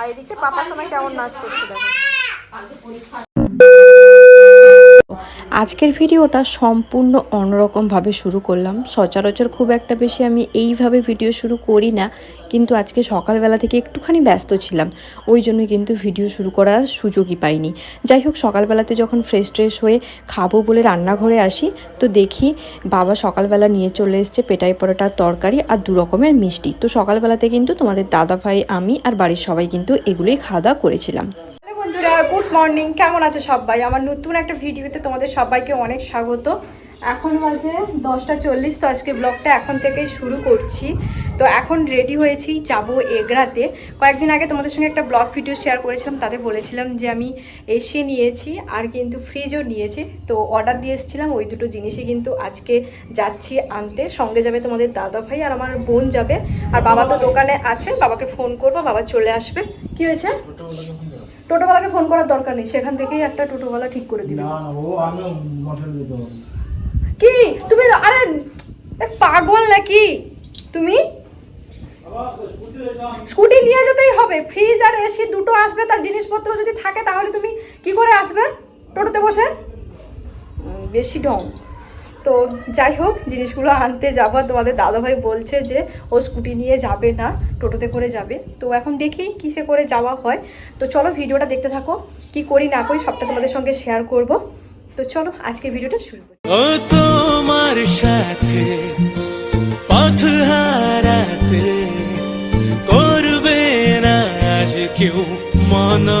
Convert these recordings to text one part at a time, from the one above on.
আর এদিকটা পাপার সময় কেমন নাচ করছে দেখো। আজকের ভিডিওটা সম্পূর্ণ অন্যরকমভাবে শুরু করলাম। সচরাচর খুব একটা বেশি আমি এইভাবে ভিডিও শুরু করি না, কিন্তু আজকে সকালবেলা থেকে একটুখানি ব্যস্ত ছিলাম, ওই জন্য কিন্তু ভিডিও শুরু করার সুযোগই পাইনি। যাই হোক, সকালবেলাতে যখন ফ্রেশ ট্রেশ হয়ে খাব বলে রান্নাঘরে আসি, তো দেখি বাবা সকালবেলা নিয়ে চলে এসছে পেটাই পরোটার তরকারি আর দু রকমের মিষ্টি। তো সকালবেলাতে কিন্তু তোমাদের দাদা ভাই আমি আর বাড়ির সবাই কিন্তু এগুলোই খাওয়া দাওয়া করেছিলাম। গুড মর্নিং কেমন আছো সবাই? আমার নতুন একটা ভিডিওতে তোমাদের সবাইকে অনেক স্বাগত। এখন বাজে দশটা চল্লিশ, তো আজকে ব্লগটা এখন থেকেই শুরু করছি। তো এখন রেডি হয়েছি, যাব এগড়াতে কয়েকদিন আগে তোমাদের সঙ্গে একটা ব্লগ ভিডিও শেয়ার করেছিলাম, তাতে বলেছিলাম যে আমি এসে নিয়েছি, আর কিন্তু ফ্রিজও নিয়েছি। তো অর্ডার দিয়ে এসেছিলাম, ওই দুটো জিনিসই কিন্তু আজকে যাচ্ছি আনতে। সঙ্গে যাবে তোমাদের দাদা ভাই আর আমার বোন যাবে। আর বাবা তো দোকানে আছে, বাবাকে ফোন করব, বাবা চলে আসবে। কি হয়েছে? টোটোওয়ালাকে ফোন করার দরকার নেই সেখান থেকেই একটা টোটোওয়ালা ঠিক করে দিবে। না ও আমি মোটর দিতে কি? তুমি আরে এ পাগল নাকি? তুমি? স্কুটি নিয়ে যেতেই হবে ফ্রিজ আর এসি দুটো আসবে তার জিনিসপত্র যদি থাকে তাহলে তুমি কি করে আসবে টোটোতে বসে? বেশি ঢং তো যাই হোক, জিনিসগুলো আনতে যাব। তোমাদের দাদাভাই বলছে যে ও স্কুটি নিয়ে যাবে না, টোটোতে করে যাবে। তো এখন দেখি কিসে করে যাওয়া হয়। তো চলো ভিডিওটা দেখতে থাকো, কি করি না করি সবটা তোমাদের সঙ্গে শেয়ার করব। তো চলো আজকের ভিডিওটা শুরু করি। ও তোমার সাথে পথ হারাতে করবে না আজ কেউ মনা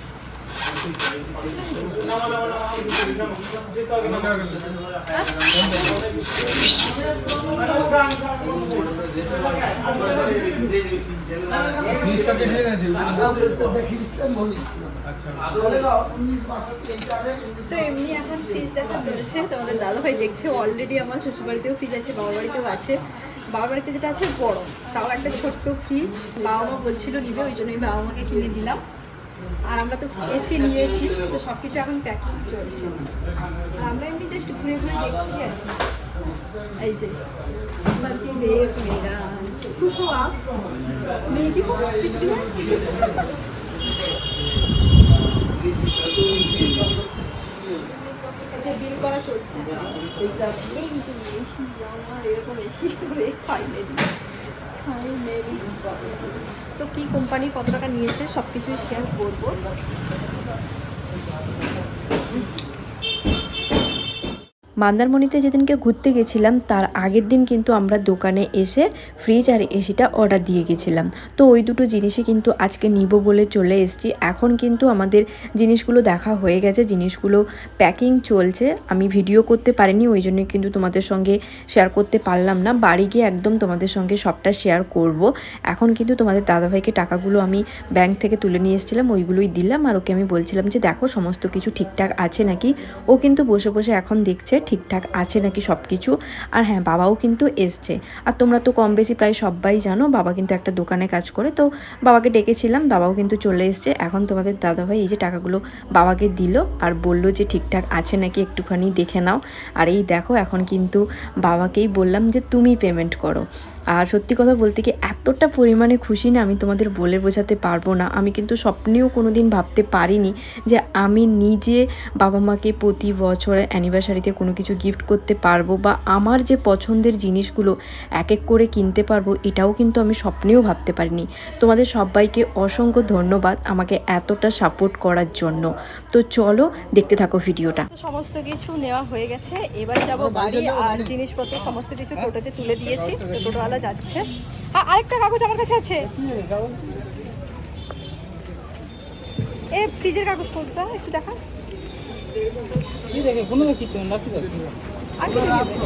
তো এমনি এখন ফ্রিজ দেখা চলছে, তোমাদের দাদাভাই দেখছে অলরেডি আমার শ্বশুরবাড়িতেও ফ্রিজ আছে বাবার বাড়িতেও আছে। বাবার বাড়িতে যেটা আছে বড় তাও একটা ছোট্ট ফ্রিজ বাবা মা বলছিল নিবে, ওই জন্যই বাবা মাকে কিনে দিলাম। আর আমরা তো এসি নিয়েছি, তো সব কিছু এখন প্যাকিং চলছে। আর আমরা এমনি জাস্ট ঘুরে ঘুরে দেখছি আর এই যে হয় আচ্ছা বিল করা চলছে। এই যে এরকম এসি করে ফাইনালি ফাইনালি তো কি কোম্পানি কত টাকা নিয়েছে সব কিছুই শেয়ার করব। মন্দারমণিতে যেদিনকে ঘুরতে গেছিলাম, তার আগের দিন কিন্তু আমরা দোকানে এসে ফ্রিজ আর এসিটা অর্ডার দিয়ে গেছিলাম। তো ওই দুটো জিনিসই কিন্তু আজকে নিব বলে চলে এসেছি। এখন কিন্তু আমাদের জিনিসগুলো দেখা হয়ে গেছে, জিনিসগুলো প্যাকিং চলছে। আমি ভিডিও করতে পারিনি, ওই জন্য কিন্তু তোমাদের সঙ্গে শেয়ার করতে পারলাম না। বাড়ি গিয়ে একদম তোমাদের সঙ্গে সবটা শেয়ার করব। এখন কিন্তু তোমাদের দাদাভাইকে টাকাগুলো আমি ব্যাংক থেকে তুলে নিয়ে এসেছিলাম, ওইগুলোই দিলাম। আর ওকে আমি বলছিলাম যে, দেখো, সমস্ত কিছু ঠিকঠাক আছে নাকি? ও কিন্তু বসে বসে এখন দেখছে ঠিকঠাক আছে নাকি সব কিছু আর হ্যাঁ বাবাও কিন্তু এসছে। আর তোমরা তো কম বেশি প্রায় সবাই জানো, বাবা কিন্তু একটা দোকানে কাজ করে। তো বাবাকে ডেকেছিলাম, বাবাও কিন্তু চলে এসছে। এখন তোমাদের দাদাভাই এই যে টাকাগুলো বাবাকে দিল আর বলল যে ঠিকঠাক আছে নাকি একটুখানি দেখে নাও। আর এই দেখো, এখন কিন্তু বাবাকেই বললাম যে তুমি পেমেন্ট করো। আর সত্যি কথা বলতে কি এতটা পরিমাণে খুশি না আমি তোমাদের বলে বোঝাতে পারব না। আমি কিন্তু স্বপ্নেও কোনো দিন ভাবতে পারিনি যে আমি নিজে বাবা মাকে প্রতি বছর অ্যানিভার্সারিতে কোনো কিছু গিফট করতে পারব বা আমার যে পছন্দের জিনিসগুলো এক এক করে কিনতে পারব এটাও কিন্তু আমি স্বপ্নেও ভাবতে পারিনি। তোমাদের সবাইকে অসংখ্য ধন্যবাদ আমাকে এতটা সাপোর্ট করার জন্য। তো চলো দেখতে থাকো ভিডিওটা। সমস্ত কিছু নেওয়া হয়ে গেছে। এবার যাব বাড়ি আর জিনিসপত্র সমস্ত কিছু টোটোতে তুলে দিয়েছি। তো টোটোওয়ালা যাচ্ছে। আরেকটা কাগজ আমার কাছে আছে। এ, ফ্রিজের কাগজ কোনটা? একটু দেখা আর কি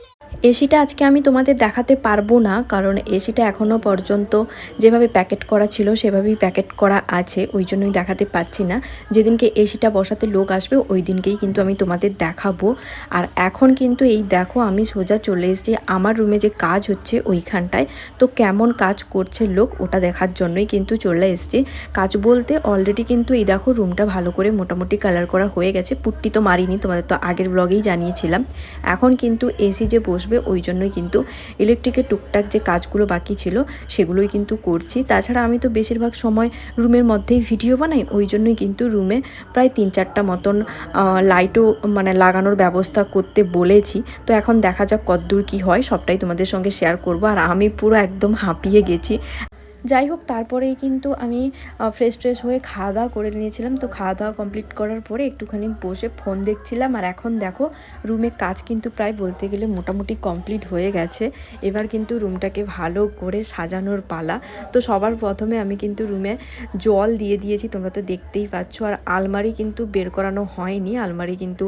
এসিটা আজকে আমি তোমাদের দেখাতে পারব না, কারণ এসিটা এখনও পর্যন্ত যেভাবে প্যাকেট করা ছিল, সেভাবেই প্যাকেট করা আছে, ওই জন্যই দেখাতে পাচ্ছি না। যেদিনকে এসিটা বসাতে লোক আসবে, ওই দিনকেই কিন্তু আমি তোমাদের দেখাবো। আর এখন কিন্তু এই দেখো, আমি সোজা চলে এসেছি, আমার রুমে যে কাজ হচ্ছে ওইখানটায়। তো কেমন কাজ করছে লোক, ওটা দেখার জন্যই কিন্তু চলে এসেছি। কাজ বলতে অলরেডি কিন্তু এই দেখো, রুমটা ভালো করে মোটামুটি কালার করা হয়ে গেছে। পুট্টি তো মারিনি, তোমাদের তো আগের ব্লগেই জানিয়েছিলাম। এখন কিন্তু এসি যে বসবে ওই জন্যই কিন্তু ইলেকট্রিকের টুকটাক যে কাজগুলো বাকি ছিল সেগুলোই কিন্তু করছি। তাছাড়া আমি তো বেশিরভাগ সময় রুমের মধ্যেই ভিডিও বানাই, ওই জন্যই কিন্তু রুমে প্রায় তিন চারটা মতন লাইটও মানে লাগানোর ব্যবস্থা করতে বলেছি। তো এখন দেখা যাক কতদূর কি হয়, সবটাই তোমাদের সঙ্গে শেয়ার করব। আর আমি পুরো একদম হাঁপিয়ে গেছি। যাই হোক, তারপরেই কিন্তু আমি ফ্রেশ ট্রেশ হয়ে খাওয়া দাওয়া করে নিয়েছিলাম। তো খাওয়া দাওয়া কমপ্লিট করার পরে একটুখানি বসে ফোন দেখছিলাম। আর এখন দেখো রুমে কাজ কিন্তু প্রায় বলতে গেলে মোটামুটি কমপ্লিট হয়ে গেছে। এবার কিন্তু রুমটাকে ভালো করে সাজানোর পালা। তো সবার প্রথমে আমি কিন্তু রুমে জল দিয়ে দিয়েছি, তোমরা তো দেখতেই পাচ্ছ। আর আলমারি কিন্তু বের করানো হয়নি। আলমারি কিন্তু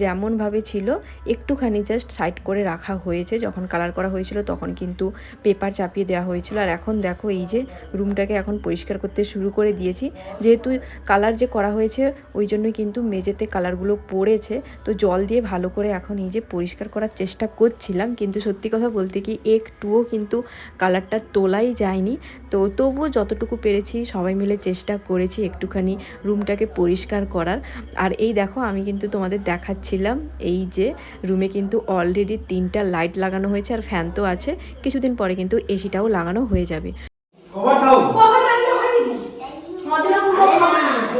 যেমনভাবে ছিল, একটুখানি জাস্ট সাইড করে রাখা হয়েছে। যখন কালার করা হয়েছিল, তখন কিন্তু পেপার চাপিয়ে দেওয়া হয়েছিল। আর এখন দেখো, এই যে রুমটাকে এখন পরিষ্কার করতে শুরু করে দিয়েছি। যেহেতু কালার যে করা হয়েছে, ওই জন্যই কিন্তু মেঝেতে কালারগুলো পড়েছে। তো জল দিয়ে ভালো করে এখন এই যে পরিষ্কার করার চেষ্টা করছিলাম। কিন্তু সত্যি কথা বলতে কি, একটুও কিন্তু কালারটা তোলাই যায়নি। তো তবুও যতটুকু পেরেছি, সবাই মিলে চেষ্টা করেছি একটুখানি রুমটাকে পরিষ্কার করার। আর এই দেখো, আমি কিন্তু তোমাদের দেখাচ্ছিলাম এই যে রুমে কিন্তু অলরেডি তিনটা লাইট লাগানো হয়েছে আর ফ্যান তো আছে। কিছুদিন পরে কিন্তু এসিটাও লাগানো হয়ে যাবে।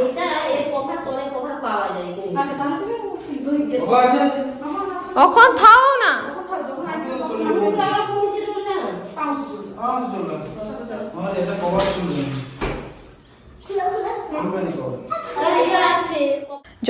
এটা কভার তোরে কভার পাওয়া যায় কবার আছে? অখন থাও না? এটা কবার শুনবে খুলবে না কবার আছে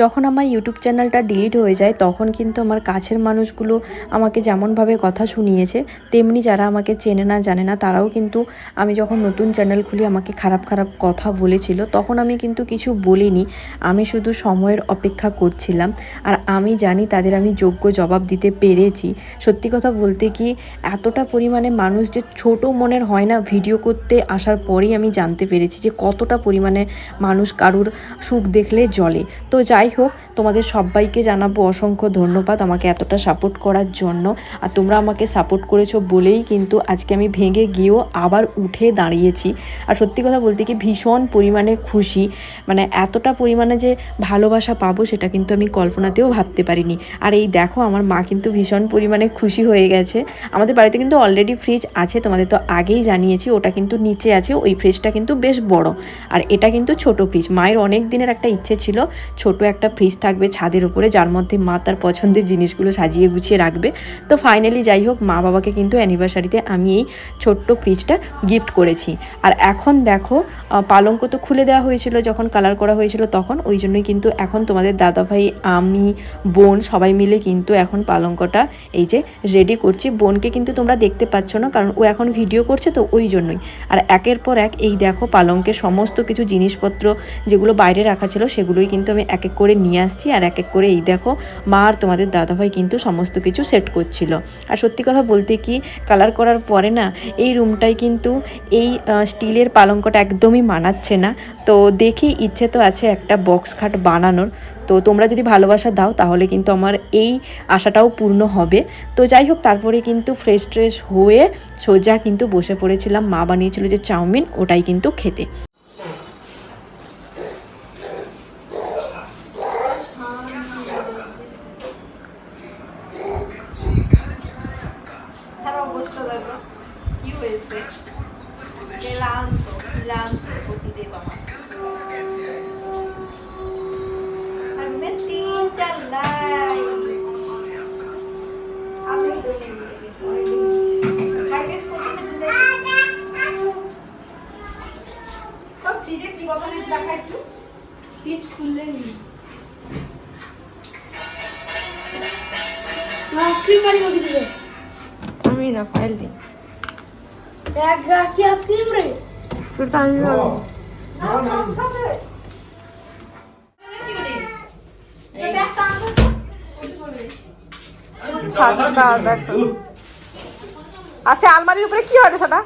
যখন আমার ইউটিউব চ্যানেলটা ডিলিট হয়ে যায়, তখন কিন্তু আমার কাছের মানুষগুলো আমাকে যেমনভাবে কথা শুনিয়েছে, তেমনি যারা আমাকে চেনে না, জানে না, তারাও কিন্তু আমি যখন নতুন চ্যানেল খুলি, আমাকে খারাপ খারাপ কথা বলেছিল, তখন আমি কিন্তু কিছু বলিনি। আমি শুধু সময়ের অপেক্ষা করছিলাম। আর আমি জানি তাদের আমি যোগ্য জবাব দিতে পেরেছি। সত্যি কথা বলতে কি, এতটা পরিমাণে মানুষ যে ছোট মনের হয় না ভিডিও করতে আসার পরেই আমি জানতে পেরেছি যে কতটা পরিমাণে মানুষ কারুর সুখ দেখলে জলে তো যাই হোক, তোমাদের সবাইকে জানাব অসংখ্য ধন্যবাদ আমাকে এতটা সাপোর্ট করার জন্য। আর তোমরা আমাকে সাপোর্ট করেছ বলেই কিন্তু আজকে আমি ভেঙে গিয়েও আবার উঠে দাঁড়িয়েছি। আর সত্যি কথা বলতে কি ভীষণ পরিমাণে খুশি। মানে এতটা পরিমাণে যে ভালোবাসা পাবো সেটা কিন্তু আমি কল্পনাতেও ভাবতে পারিনি। আর এই দেখো, আমার মা কিন্তু ভীষণ পরিমাণে খুশি হয়ে গেছে। আমাদের বাড়িতে কিন্তু অলরেডি ফ্রিজ আছে, তোমাদের তো আগেই জানিয়েছি, ওটা কিন্তু নিচে আছে, ওই ফ্রিজটা কিন্তু বেশ বড়। আর এটা কিন্তু ছোট ফ্রিজ মায়ের অনেক দিনের একটা ইচ্ছে ছিল ছোট একটা ফ্রিজ থাকবে ছাদের উপরে, যার মধ্যে মা তার পছন্দের জিনিসগুলো সাজিয়ে গুছিয়ে রাখবে। তো ফাইনালি যাই হোক, মা বাবাকে কিন্তু অ্যানিভার্সারিতে আমি এই ছোট্ট ফ্রিজটা গিফট করেছি। আর এখন দেখো পালঙ্ক তো খুলে দেওয়া হয়েছিল, যখন কালার করা হয়েছিল তখন, ওই জন্যই কিন্তু এখন তোমাদের দাদাভাই, আমি, বোন সবাই মিলে কিন্তু এখন পালঙ্কটা এই যে রেডি করছি। বোনকে কিন্তু তোমরা দেখতে পাচ্ছ না, কারণ ও এখন ভিডিও করছে তো ওই জন্যই। আর একের পর এক এই দেখো, পালঙ্কের সমস্ত কিছু জিনিসপত্র যেগুলো বাইরে রাখা ছিল, সেগুলোই কিন্তু আমি এক এক নিয়ে আসছি আর এক এক করে এই দেখো মা আর তোমাদের দাদাভাই কিন্তু সমস্ত কিছু সেট করছিল। আর সত্যি কথা বলতে কি কালার করার পরে না এই রুমটাই কিন্তু এই স্টিলের পালঙ্কটা একদমই মানাচ্ছে না। তো দেখি ইচ্ছে তো আছে একটা বক্স খাট বানানোর। তো তোমরা যদি ভালোবাসা দাও তাহলে কিন্তু আমার এই আশাটাও পূর্ণ হবে। তো যাই হোক, তারপরে কিন্তু ফ্রেশ ট্রেশ হয়ে সোজা কিন্তু বসে পড়েছিলাম। মা বানিয়েছিল যে চাউমিন, ওটাই কিন্তু খেতে। দিলাম পতিদেব আমার আর मैं তিনটা লাইক আপনি হাইটেক্স করতেছে দিলে সব ফ্রিজে কি বসালে দেখা একটু ফ্রিজ খুললে নি আইসক্রিম বাড়ি বলি দিবে আমি না ফাইল দিই এক গাছি আইসক্রিম রে? আমি দেখো আচ্ছা আলমারির উপরে কি হয় সেটা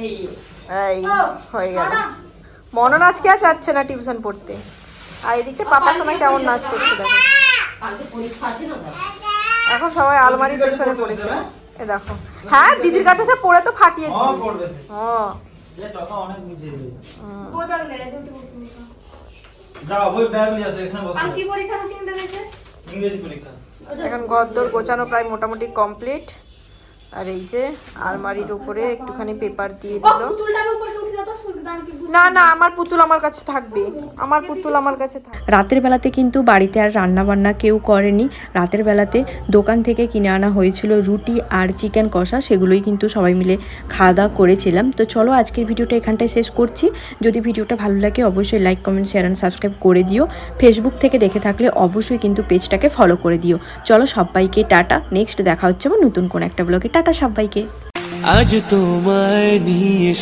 এই। এই হয়ে গেল। মনন আজকে আর যাচ্ছে না টিউশন পড়তে। আর এদিকে পাপার সময় কেমন নাচ করছে দেখো। আছে? এখন সবাই আলমারির পেছনে পড়েছে। এ দেখো। হ্যাঁ দিদির কাছে সে পড়ে তো ফাটিয়ে হ্যাঁ দিবি। পড়বে ও এখন গদ্দর গোছানো প্রায় মোটামুটি কমপ্লিট আর এই যে আলমারির উপরে একটুখানি পেপার দিয়ে দিল। পুতুলটা উপরে উঠে যাও তো সুলতান কি না না আমার পুতুল আমার কাছে থাকবে। আমার পুতুল আমার কাছে থাকবে রাতের বেলাতে কিন্তু বাড়িতে আর রান্না বান্না কেউ করেনি। রাতের বেলাতে দোকান থেকে কিনে আনা হয়েছিল রুটি আর চিকেন কষা সেগুলোই কিন্তু সবাই মিলে খাওয়া দাওয়া করেছিলাম। তো চলো আজকের ভিডিওটা এখানটায় শেষ করছি। যদি ভিডিওটা ভালো লাগে অবশ্যই like comment share and subscribe করে দিও। ফেসবুক থেকে দেখে থাকলে অবশ্যই কিন্তু পেজটাকে ফলো করে দিও। চলো সবাইকে টাটা। নেক্সট দেখা হচ্ছে আবার নতুন কোনো একটা ব্লগে টাটা। সবাইকে। আজ তোমায় নিয়ে